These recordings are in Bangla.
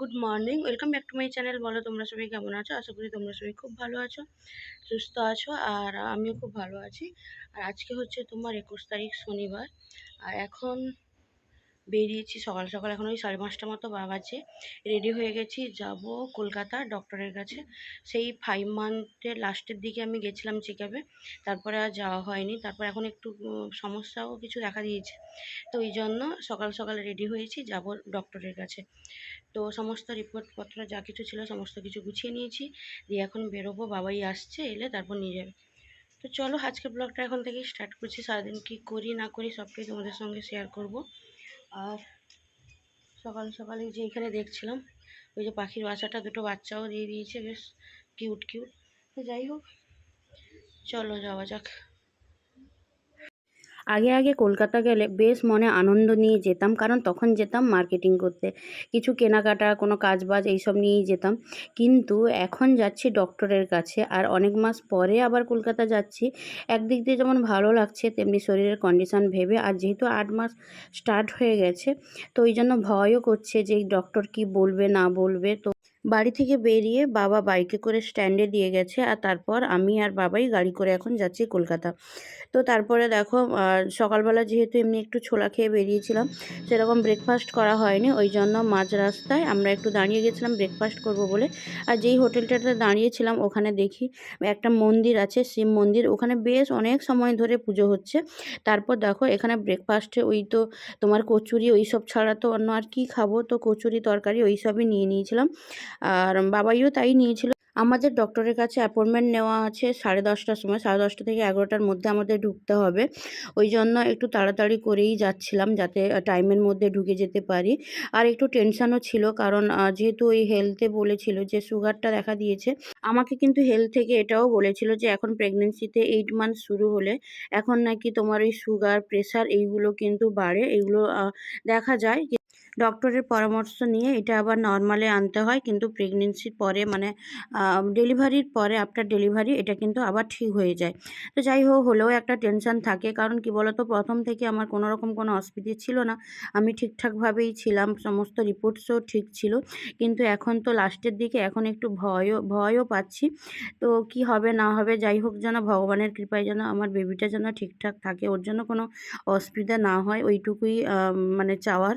Good morning welcome back to my channel বলো, তোমরা সবাই কেমন আছো? আশা করি তোমরা সবাই খুব ভালো আছো, সুস্থ আছো, আর আমিও খুব ভালো আছি। আর আজকে হচ্ছে তোমার একুশ তারিখ শনিবার। আর এখন বেরিয়েছি সকাল সকাল। এখন ওই সাড়ে পাঁচটা মতো বাজে। রেডি হয়ে গেছি, যাব কলকাতা ডক্টরের কাছে। সেই ফাইভ মান্থের লাস্টের দিকে আমি গেছিলাম চেক আপে তারপরে আর যাওয়া হয়নি। তারপর এখন একটু সমস্যাও কিছু দেখা দিয়েছে। তো ওই জন্য সকাল সকাল রেডি হয়েছি, যাব ডক্টরের কাছে। তো সমস্ত রিপোর্টপত্র যা কিছু ছিল সমস্ত কিছু গুছিয়ে নিয়েছি। দিয়ে এখন বেরোবো, বাবাই আসছে এলে তারপর নিয়ে যাবে। তো চলো আজকে ব্লগটা এখন থেকেই স্টার্ট করছি। সারাদিন কী করি না করি সবটাই তোমাদের সঙ্গে শেয়ার করব। আর সকাল সকালে যে এখানে দেখছিলাম, ওই যে পাখির বাচ্চাটা, দুটো বাচ্চাও দিয়ে দিয়েছে, বেশ কিউট কিউট তো যাই হোক, চলো যাওয়া যাক। আগে আগে কলকাতা গেলে বেশ মনে আনন্দ নিয়ে যেতাম, কারণ তখন যেতাম মার্কেটিং করতে। কিছু কেনাকাটা, কোনো কাজবাজ এইসব নিয়েই যেতাম। কিন্তু এখন যাচ্ছি ডক্টরের কাছে আর অনেক মাস পরে আবার কলকাতা যাচ্ছি। একদিক দিয়ে যেমন ভালো লাগছে, তেমনি শরীরের কন্ডিশন ভেবে, আর যেহেতু আট মাস স্টার্ট হয়ে গেছে, তো ওই জন্য ভয়ও করছে যে ডক্টর কি বলবে, না বলবে। তো বাড়ি থেকে বেরিয়ে বাবা বাইকে করে স্ট্যান্ডে দিয়ে গেছে আর তারপর আমি আর বাবাই গাড়ি করে এখন যাচ্ছি কলকাতা। তো তারপরে দেখো সকালবেলা যেহেতু এমনি একটু ছোলা খেয়ে বেরিয়েছিলাম, সেরকম ব্রেকফাস্ট করা হয়নি। ওই জন্য মাঝ রাস্তায় আমরা একটু দাঁড়িয়ে গেছিলাম ব্রেকফাস্ট করব বলে। আর যেই হোটেলটাতে দাঁড়িয়েছিলাম ওখানে দেখি একটা মন্দির আছে, শিব মন্দির। ওখানে বেশ অনেক সময় ধরে পুজো হচ্ছে। তারপর দেখো, এখানে ব্রেকফাস্টে ওই তো তোমার কচুরি ওই সব ছাড়া তো অন্য আর কি খাব? তো কচুরি, তরকারি ওই সবই নিয়ে নিয়েছিলাম। আর বাবাইও তাই নিয়েছিল। আমাদের ডক্টরের কাছে অ্যাপয়েন্টমেন্ট নেওয়া আছে সাড়ে দশটার সময়। সাড়ে দশটা থেকে এগারোটার মধ্যে আমাদের ঢুকতে হবে। ওই জন্য একটু তাড়াতাড়ি করেই যাচ্ছিলাম যাতে টাইমের মধ্যে ঢুকে যেতে পারি। আর একটু টেনশনও ছিল কারণ যেহেতু ওই হেলথে বলেছিল যে সুগারটা দেখা দিয়েছে আমাকে কিন্তু হেলথ থেকে এটাও বলেছিল যে এখন প্রেগনেন্সিতে এইট মান্থ শুরু হলে এখন নাকি তোমার ওই সুগার প্রেশার এইগুলো কিন্তু বাড়ে। আহ, দেখা যায়। ডক্টরের পরামর্শ নিয়ে এটা আবার নর্মালে আনতে হয়। কিন্তু প্রেগনেন্সির পরে মানে ডেলিভারির পরে আফটার ডেলিভারি এটা কিন্তু আবার ঠিক হয়ে যায়। তো যাই হোক, হলেও একটা টেনশন থাকে। কারণ কি বলতো? প্রথম থেকে আমার কোনো রকম কোনো অসুবিধে ছিল না। আমি ঠিকঠাকভাবেই ছিলাম, সমস্ত রিপোর্টসও ঠিক ছিল। কিন্তু এখন তো লাস্টের দিকে এখন একটু ভয়ও ভয়ও পাচ্ছি। তো কি হবে, না হবে, যাই হোক যেন ভগবানের কৃপায় যেন আমার বেবিটা যেন ঠিকঠাক থাকে। ওর জন্য কোনো অসুবিধা না হয়। ওইটুকুই মানে চাওয়ার।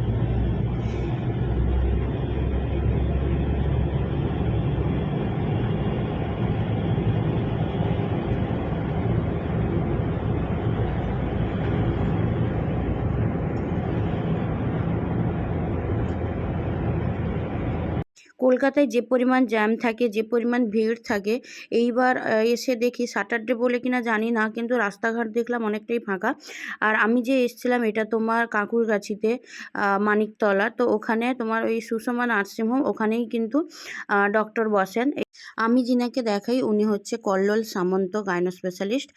কলকাতায় যে পরিমাণ জ্যাম থাকে, যে পরিমাণ ভিড় থাকে, এইবার এসে দেখি স্যাটারডে বলে কিনা জানি না, কিন্তু রাস্তাঘাট দেখলাম অনেকটাই ফাঁকা। আর আমি যে এসেছিলাম, এটা তোমার কাঁকুরগাছিতে মানিকতলা। তো ওখানে তোমার ওই সুষমা নার্সিংহোম ওখানেই কিন্তু ডক্টর বসেন। আমি যিনাকে দেখাই, উনি হচ্ছে কল্লোল সামন্ত গাইনো স্পেশালিস্ট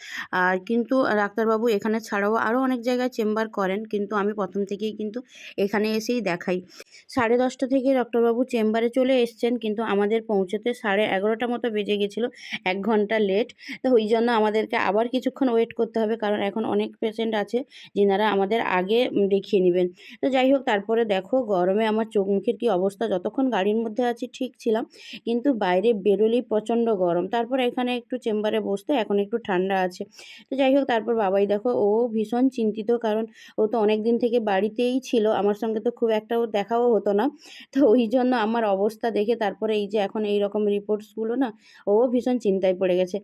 আর কিন্তু ডাক্তারবাবু এখানে ছাড়াও আরও অনেক জায়গায় চেম্বার করেন, কিন্তু আমি প্রথম থেকেই কিন্তু এখানে এসেই দেখাই। সাড়ে দশটা থেকে ডক্টরবাবু চেম্বারে চলে এসছেন কিন্তু আমাদের পৌঁছতে সাড়ে এগারোটা মতো বেজে গেছিল, এক ঘণ্টা লেট তো ওই জন্য আমাদেরকে আবার কিছুক্ষণ ওয়েট করতে হবে, কারণ এখন অনেক পেশেন্ট আছে যিনারা আমাদের আগে দেখিয়ে নেবেন। তো যাই হোক, তারপরে দেখো গরমে আমার চোখ মুখের কী অবস্থা, যতক্ষণ গাড়ির মধ্যে আছি ঠিক ছিলাম, কিন্তু বাইরে বেরোলেই প্রচণ্ড গরম। তারপর এখানে একটু চেম্বারে বসতে এখন একটু ঠান্ডা আছে। তো যাই হোক, তারপর বাবাই দেখো, ও ভীষণ চিন্তিত, কারণ ও তো অনেক দিন থেকে বাড়িতেই ছিল, আমার সঙ্গে তো খুব একটা ও দেখাও হতো না। তো ওই জন্য আমার অবস্থা দেখে তারপরে এই যে এখন এই রকম রিপোর্টসগুলো না, ও ভীষণ চিন্তায় পড়ে গেছে।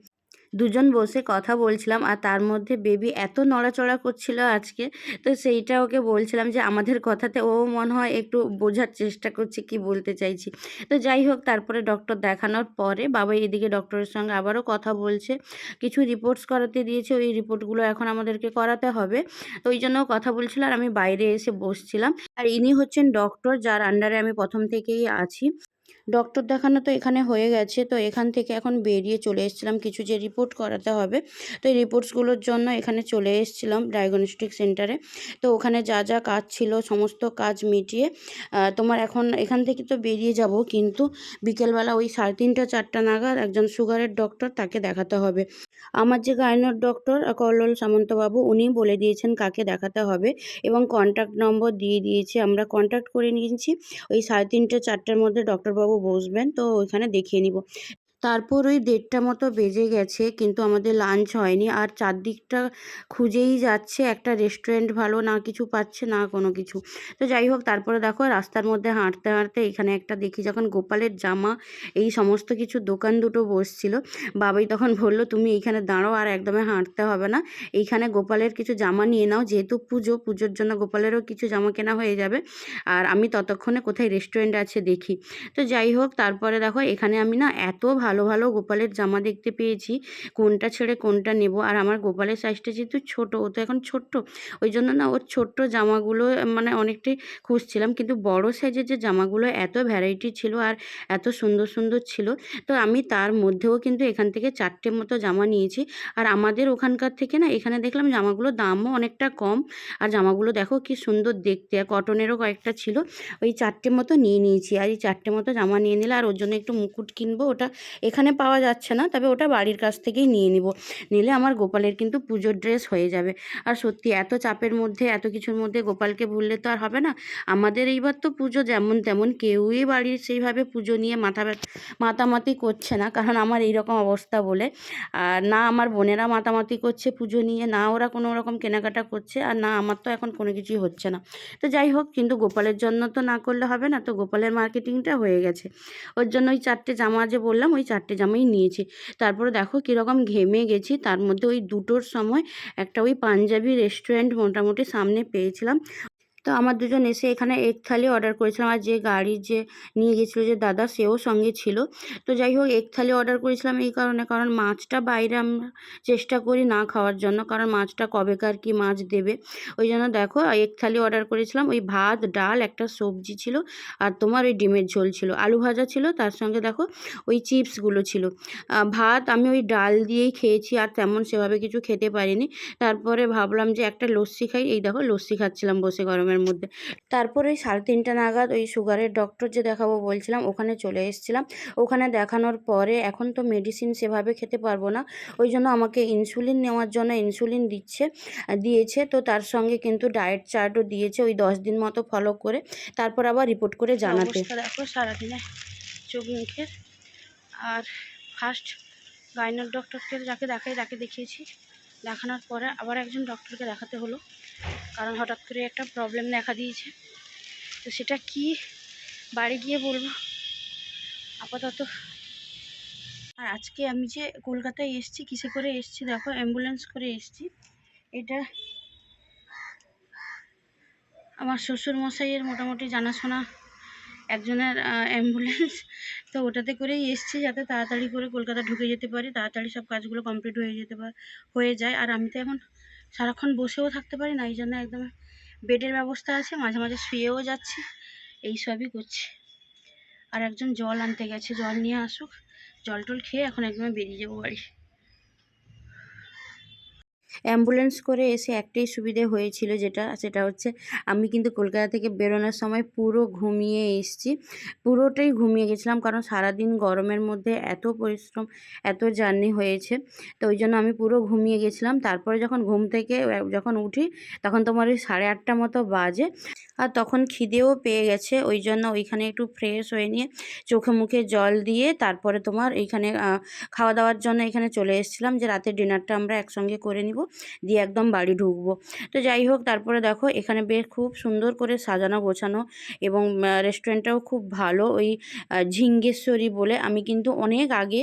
দুজন বসে কথা বলছিলাম আর তার মধ্যে বেবি এত নড়াচড়া করছিল আজকে, তো সেইটা ওকে বলছিলাম যে আমাদের কথাতে ও মনে হয় একটু বোঝার চেষ্টা করছে কি বলতে চাইছি। তো যাই হোক, তারপরে ডক্টর দেখানোর পরে বাবা এদিকে ডক্টরের সঙ্গে আবারও কথা বলছে। কিছু রিপোর্টস করাতে দিয়েছে, ওই রিপোর্টগুলো এখন আমাদেরকে করাতে হবে। তো ওই জন্য কথা বলছিল আর আমি বাইরে এসে বসছিলাম। আর ইনি হচ্ছেন ডক্টর যার আন্ডারে আমি প্রথম থেকেই আছি। ডক্টর দেখানো তো এখানে হয়ে গেছে। তো এখান থেকে এখন বেরিয়ে চলে এসেছিলাম। কিছু যে রিপোর্ট করাতে হবে। তো এই রিপোর্টসগুলোর জন্য এখানে চলে এসেছিলাম ডায়াগনস্টিক সেন্টারে তো ওখানে যা যা কাজ ছিল, সমস্ত কাজ মিটিয়ে তোমার এখন এখান থেকে তো বেরিয়ে যাব। কিন্তু বিকেলবেলা ওই সাড়ে তিনটা, চারটা নাগাদ একজন সুগারের ডক্টর তাকে দেখাতে হবে। আমার যে গাইনোর ডক্টর কল্লোল সামন্তবাবু, উনি বলে দিয়েছেন কাকে দেখাতে হবে এবং কন্ট্যাক্ট নম্বর দিয়ে দিয়েছে। আমরা কন্ট্যাক্ট করে নিয়েছি। ওই সাড়ে তিনটে, চারটার মধ্যে ডক্টরবাবু বসবেন তো ওইখানে দেখিয়ে নিব। তারপর ওই দেড়টা মতো বেজে গেছে, কিন্তু আমাদের লাঞ্চ হয়নি। আর চারদিকটা খুঁজেই যাচ্ছে, একটা রেস্টুরেন্ট ভালো না কিছু পাচ্ছে না কোনো কিছু। তো যাই হোক, তারপরে দেখো রাস্তার মধ্যে হাঁটতে হাঁটতে এখানে একটা দেখি যখন গোপালের জামা, এই সমস্ত কিছু দোকান দুটো বসছিল, বাবাই তখন বলল, তুমি এইখানে দাঁড়াও, আর একদমই হাঁটতে হবে না। এইখানে গোপালের কিছু জামা নিয়ে নাও, যেহেতু পুজো, পুজোর জন্য গোপালেরও কিছু জামা কেনা হয়ে যাবে। আর আমি ততক্ষণে কোথায় রেস্টুরেন্ট আছে দেখি। তো যাই হোক, তারপরে দেখো এখানে আমি না এত ভালো ভালো ভালো গোপালের জামা দেখতে পেয়েছি। কোনটা ছেড়ে কোনটা নেব? আর আমার গোপালের সাইজটা যেহেতু ছোট, ও তো এখন ছোট্ট। ওই জন্য না, ওর ছোট্ট জামাগুলো মানে অনেকটাই খুঁজছিলাম। কিন্তু বড় সাইজের যে জামাগুলো, এত ভ্যারাইটি ছিল আর এত সুন্দর সুন্দর ছিল। তো আমি তার মধ্যেও কিন্তু এখান থেকে চারটে মতো জামা নিয়েছি। আর আমাদের ওখানকার থেকে না, এখানে দেখলাম জামাগুলোর দামও অনেকটা কম। আর জামাগুলো দেখো কি সুন্দর দেখতে। আর কটনেরও কয়েকটা ছিল। ওই চারটে মতো নিয়ে নিয়েছি। আর এই চারটে মতো জামা নিয়ে নিলে আর ওর জন্য একটু মুকুট কিনবো, ওটা এখানে পাওয়া যাচ্ছে না, তবে ওটা বাড়ির কাছ থেকেই নিয়ে নিব। নিলে আমার গোপালের কিন্তু পুজোর ড্রেস হয়ে যাবে। আর সত্যি এত চাপের মধ্যে, এত কিছুর মধ্যে গোপালকে ভুললে তো আর হবে না। আমাদের এইবার তো পুজো যেমন তেমন, কেউই বাড়ির সেইভাবে পুজো নিয়ে মাথা মাতামাতি করছে না, কারণ আমার এই রকম অবস্থা বলে। আর না আমার বোনেরা মাতামাতি করছে পুজো নিয়ে, না ওরা কোনো রকম কেনাকাটা করছে, আর না আমার তো এখন কোনো কিছুই হচ্ছে না। তো যাই হোক, কিন্তু গোপালের জন্য তো না করলে হবে না, তো গোপালের মার্কেটিংটা হয়ে গেছে। ওর জন্য ওই চারটে জামা যে বললাম, ওই চারটে জামাই নিয়েছি। তারপরে দেখো কীরকম ঘেমে গেছি, তার মধ্যে ওই দুটোর সময় একটা ওই পাঞ্জাবি রেস্টুরেন্ট মোটামুটি সামনে পেয়েছিলাম। তো আমার দুজন এসে এখানে এক থালি অর্ডার করেছিলাম আর যে গাড়ি যে নিয়ে গেছিল যে দাদা সেও সঙ্গে ছিল। তো যাই হোক এক থালি অর্ডার করেছিলাম এই কারণে, কারণ মাছটা বাইরে আমরা চেষ্টা করি না খাওয়ার জন্য, কারণ মাছটা কবেকার কি মাছ দেবে। ওই জন্য দেখো এক থালি অর্ডার করেছিলাম। ওই ভাত, ডাল, একটা সবজি ছিল আর তোমার ওই ডিমের ঝোল ছিল। আলু ভাজা ছিল, তার সঙ্গে দেখো ওই চিপসগুলো ছিল। ভাত আমি ওই ডাল দিয়েই খেয়েছি আর তেমন সেভাবে কিছু খেতে পারিনি। তারপরে ভাবলাম যে একটা লস্যি খাই। এই দেখো, লস্যি খাচ্ছিলাম বসে গরমের মধ্যে। তারপরে ওই সাড়ে তিনটা নাগাদ ওই সুগারের ডক্টর যে দেখাবো বলছিলাম ওখানে চলে এসেছিলাম। ওখানে দেখানোর পরে এখন তো মেডিসিন সেভাবে খেতে পারব না। ওই জন্য আমাকে ইনসুলিন নেওয়ার জন্য ইনসুলিন দিচ্ছে দিয়েছে। তো তার সঙ্গে কিন্তু ডায়েট চার্টও দিয়েছে ওই দশ দিন মতো ফলো করে। তারপর আবার রিপোর্ট করে জানাতে। দেখো সারাদিনে চোখ মুখের। আর ফার্স্ট গাইনার ডক্টরকে যাকে দেখাই তাকে দেখিয়েছি। দেখানোর পরে আবার একজন ডক্টরকে দেখাতে হলো। কারণ হঠাৎ করে একটা প্রবলেম দেখা দিয়েছে। তো সেটা কি? বাড়ি গিয়ে বলব। আপাতত। আর আজকে আমি যে কলকাতায় এসেছি, কিসে করে এসেছি, দেখো অ্যাম্বুলেন্স করে এসেছি। এটা আমার শ্বশুর মশাইয়ের মোটামুটি জানাশোনা একজনের অ্যাম্বুলেন্স তো ওটাতে করেই এসছি যাতে তাড়াতাড়ি করে কলকাতা ঢুকে যেতে পারি। তাড়াতাড়ি সব কাজগুলো কমপ্লিট হয়ে যেতে পারে হয়ে যায়। আর আমি তো এখন সারাক্ষণ বসেও থাকতে পারি না, এই জন্য একদম বেডের ব্যবস্থা আছে। মাঝে মাঝে শুয়েও যাচ্ছি। এই সবই করছি। আর একজন জল আনতে গেছে, জল নিয়ে আসুক। জল টল খেয়ে এখন একদম বেরিয়ে যাব বাড়ি। অ্যাম্বুলেন্স করে এসে একটাই সুবিধে হয়েছিল যেটা, সেটা হচ্ছে আমি কিন্তু কলকাতা থেকে বেরোনোর সময় পুরো ঘুমিয়ে এসেছি। পুরোটাই ঘুমিয়ে গেছিলাম কারণ সারাদিন গরমের মধ্যে এত পরিশ্রম, এত জার্নি হয়েছে। তো ওই জন্য আমি পুরো ঘুমিয়ে গেছিলাম। তারপরে যখন ঘুম থেকে যখন উঠি তখন তোমার ওই সাড়ে আটটা মতো বাজে আর তখন খিদেও পেয়ে গেছে। ওই জন্য ওইখানে একটু ফ্রেশ হয়ে নিয়ে চোখে মুখে জল দিয়ে তারপরে তোমার এইখানে খাওয়া দাওয়ার জন্য এখানে চলে এসেছিলাম যে রাতের ডিনারটা আমরা একসঙ্গে করে নিব। দিয়ে একদম বাড়ি ঢুকবো। তো যাই হোক, তারপরে দেখো এখানে বেশ খুব সুন্দর করে সাজানো গোছানো এবং রেস্টুরেন্টটাও খুব ভালো। ওই ঝিঙ্গেশ্বরী বলে আমি কিন্তু অনেক আগে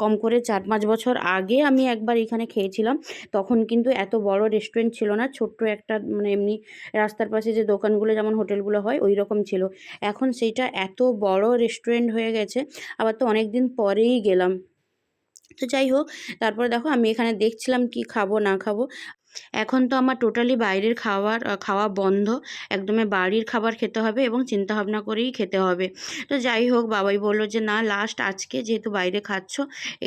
কম করে চার পাঁচ বছর আগে আমি একবার এখানে খেয়েছিলাম। তখন কিন্তু এত বড় রেস্টুরেন্ট ছিল না, ছোট্ট একটা মানে এমনি রাস্তার পাশে যে দোকানগুলো যেমন হোটেলগুলো হয়, ওই রকম ছিল। এখন সেইটা এত বড় রেস্টুরেন্ট হয়ে গেছে, আবার তো অনেক দিন পরেই গেলাম। তো যাই হোক তারপরে দেখো আমি এখানে দেখছিলাম কি খাব না খাব। এখন তো আমার টোটালি বাইরের খাবার খাওয়া বন্ধ। একদমই বাড়ির খাবার খেতে হবে এবং চিন্তা ভাবনা করেই খেতে হবে। তো যাই হোক, বাবাই বলল যে, না লাস্ট আজকে যেহেতু বাইরে খাচ্ছ,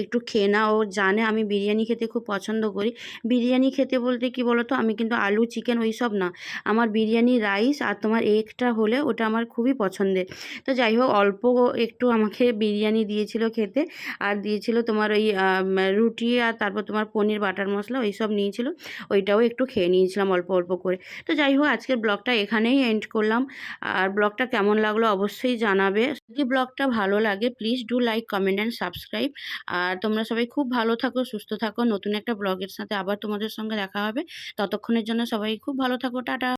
একটু খেয়ে না ও জানে আমি বিরিয়ানি খেতে খুব পছন্দ করি। বিরিয়ানি খেতে বলতে কি বলো তো আমি কিন্তু আলু চিকেন ওই সব না। আমার বিরিয়ানি রাইস আর তোমার এগটা হলে ওটা আমার খুবই পছন্দের। তো যাই হোক, অল্প একটু আমাকে বিরিয়ানি দিয়েছিল খেতে। আর দিয়েছিল তোমার ওই রুটি আর তারপর তোমার পনির, বাটার মশলা ওই সব নিয়েছিল। ওইটাও একটু খেয়ে নিয়েছিলাম অল্প অল্প করে। তো যাই হোক, আজকের ব্লগটা এখানেই এন্ড করলাম। আর ব্লগটা কেমন লাগল অবশ্যই জানাবে। যদি ব্লগটা ভালো লাগে please do like comment and subscribe আর তোমরা সবাই খুব ভালো থাকো, সুস্থ থাকো। নতুন একটা ব্লগের সাথে আবার তোমাদের সঙ্গে দেখা হবে। ততক্ষণের জন্য সবাই খুব ভালো থাকো। টাটা।